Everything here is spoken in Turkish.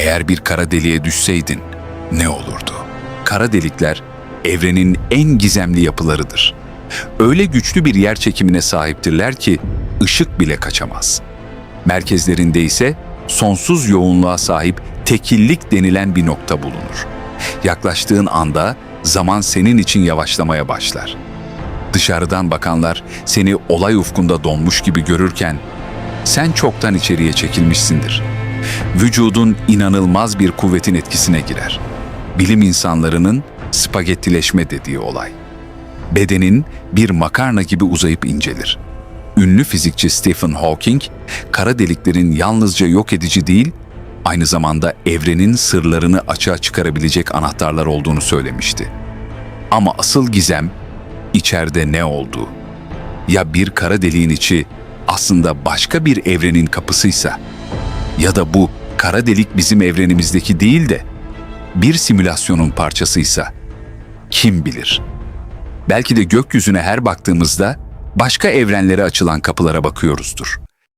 Eğer bir kara deliğe düşseydin ne olurdu? Kara delikler evrenin en gizemli yapılarıdır. Öyle güçlü bir yer çekimine sahiptirler ki ışık bile kaçamaz. Merkezlerinde ise sonsuz yoğunluğa sahip tekillik denilen bir nokta bulunur. Yaklaştığın anda zaman senin için yavaşlamaya başlar. Dışarıdan bakanlar seni olay ufkunda donmuş gibi görürken sen çoktan içeriye çekilmişsindir. Vücudun inanılmaz bir kuvvetin etkisine girer. Bilim insanlarının spagettileşme dediği olay. Bedenin bir makarna gibi uzayıp incelir. Ünlü fizikçi Stephen Hawking, kara deliklerin yalnızca yok edici değil, aynı zamanda evrenin sırlarını açığa çıkarabilecek anahtarlar olduğunu söylemişti. Ama asıl gizem içeride ne olduğu. Ya bir kara deliğin içi aslında başka bir evrenin kapısıysa ya da bu kara delik bizim evrenimizdeki değil de bir simülasyonun parçasıysa kim bilir? Belki de gökyüzüne her baktığımızda başka evrenlere açılan kapılara bakıyoruzdur.